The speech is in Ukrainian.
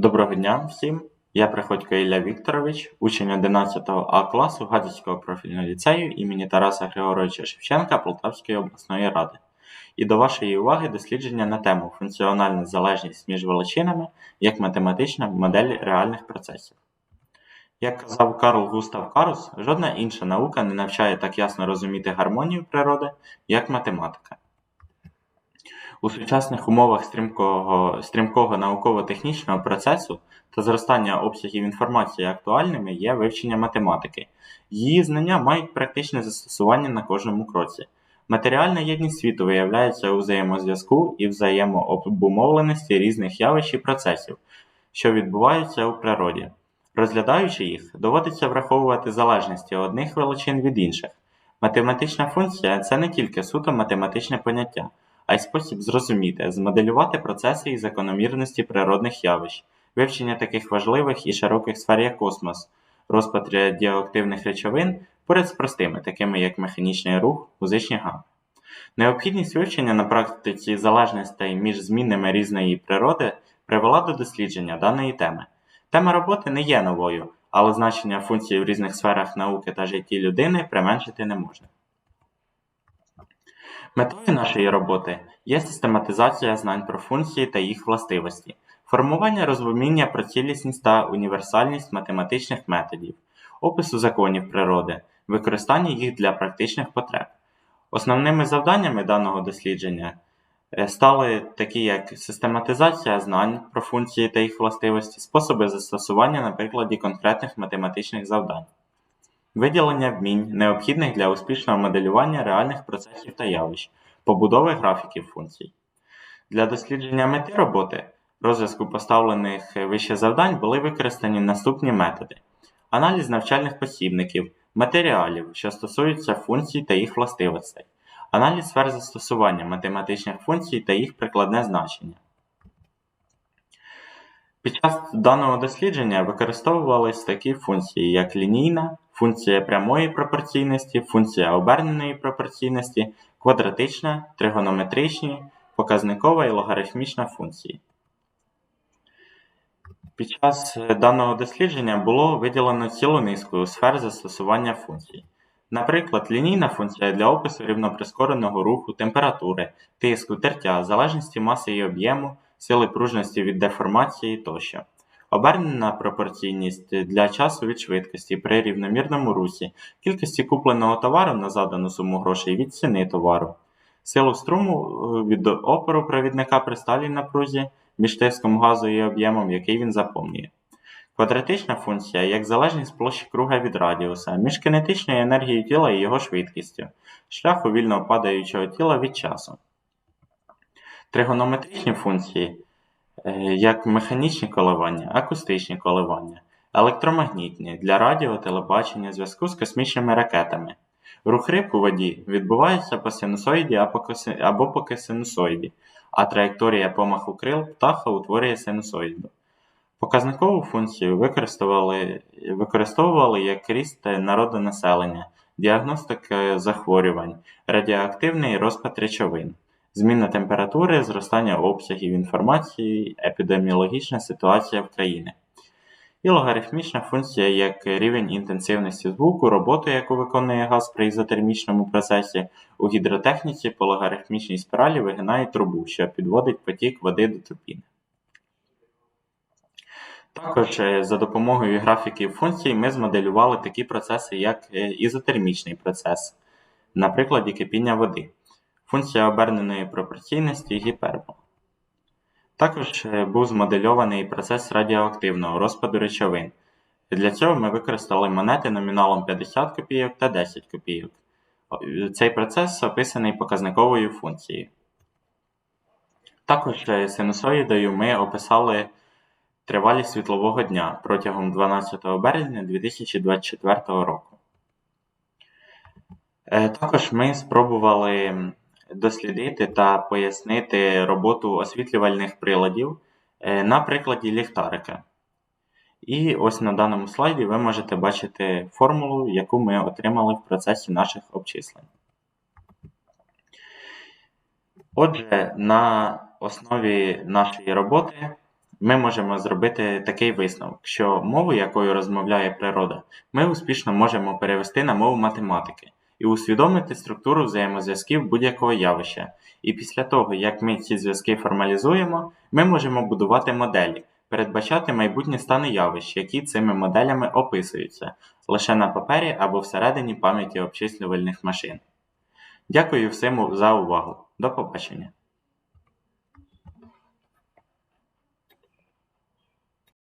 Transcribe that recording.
Доброго дня всім! Я Приходько Ілля Вікторович, учень 11 А класу Гадяцького профільного ліцею імені Тараса Григоровича Шевченка Полтавської обласної ради. І до вашої уваги дослідження на тему функціональна залежність між величинами як математична модель реальних процесів. Як казав Карл Густав Карус, жодна інша наука не навчає так ясно розуміти гармонію природи, як математика. У сучасних умовах стрімкого, стрімкого науково-технічного процесу та зростання обсягів інформації актуальними є вивчення математики. Її знання мають практичне застосування на кожному кроці. Матеріальна єдність світу виявляється у взаємозв'язку і взаємообумовленості різних явищ і процесів, що відбуваються у природі. Розглядаючи їх, доводиться враховувати залежності одних величин від інших. Математична функція це не тільки суто математичне поняття а й спосіб зрозуміти, змоделювати процеси і закономірності природних явищ, вивчення таких важливих і широких сфер як космос, розпад радіоактивних речовин поряд з простими, такими як механічний рух, музичні гами. Необхідність вивчення на практиці залежностей між змінами різної природи привела до дослідження даної теми. Тема роботи не є новою, але значення функцій в різних сферах науки та житті людини применшити не можна. Метою нашої роботи є систематизація знань про функції та їх властивості, формування розуміння про цілісність та універсальність математичних методів, опису законів природи, використання їх для практичних потреб. Основними завданнями даного дослідження е, стали такі, як систематизація знань про функції та їх властивості, способи застосування на прикладі конкретних математичних завдань. Виділення вмінь, необхідних для успішного моделювання реальних процесів та явищ, побудови графіків функцій. Для дослідження мети роботи, розв'язку поставлених вище завдань були використані наступні методи: аналіз навчальних посібників, матеріалів, що стосуються функцій та їх властивостей, аналіз сфер застосування математичних функцій та їх прикладне значення. Під час даного дослідження використовувались такі функції, як лінійна, функція прямої пропорційності, функція оберненої пропорційності, квадратична, тригонометричні, показникова і логарифмічна функції. Під час даного дослідження було виділено цілу низку сфер застосування функцій. Наприклад, лінійна функція для опису рівноприскореного руху, температури, тиску, тертя, залежності маси і об'єму, сили пружності від деформації тощо. Обернена пропорційність для часу від швидкості при рівномірному русі, кількості купленого товару на задану суму грошей від ціни товару, силу струму е, від опору провідника при сталій напрузі між тиском газу і об'ємом, який він заповнює. Квадратична функція як залежність площі круга від радіуса, між кинетичною енергією тіла і його швидкістю, шляху вільно падаючого тіла від часу. Тригонометричні функції як механічні коливання, акустичні коливання, електромагнітні для радіо, телебачення, зв'язку з космічними ракетами. Рух риб у воді відбувається по синусоїді або по синусоїді, а траєкторія помаху крил птаха утворює синусоїду. Показникову функцію використовували використовували як ріст народонаселення, діагностика захворювань, радіоактивний розпад речовин. Зміна температури, зростання обсягів інформації, епідеміологічна ситуація в країні. І логарифмічна функція як рівень інтенсивності звуку, роботу, яку виконує газ при ізотермічному процесі, у гідротехніці по логарифмічній спіралі вигинає трубу, що підводить потік води до турбіни. Також е, за допомогою графіків функцій ми змоделювали такі процеси, як е, ізотермічний процес, на прикладі кипіння води функція оберненої пропорційності гіпербола. Також е, був змодельований процес радіоактивного розпаду речовин. Для цього ми використали монети номіналом 50 копійок та 10 копійок. Цей процес описаний показниковою функцією. Також е, синусоїдою ми описали тривалість світлового дня протягом 12 березня 2024 року. Е, також ми спробували дослідити та пояснити роботу освітлювальних приладів е, на прикладі ліхтарика. І ось на даному слайді ви можете бачити формулу, яку ми отримали в процесі наших обчислень. Отже, на основі нашої роботи ми можемо зробити такий висновок, що мову, якою розмовляє природа, ми успішно можемо перевести на мову математики і усвідомити структуру взаємозв'язків будь-якого явища. І після того, як ми ці зв'язки формалізуємо, ми можемо будувати моделі, передбачати майбутні стани явищ, які цими моделями описуються лише на папері або всередині пам'яті обчислювальних машин. Дякую всім за увагу. До побачення!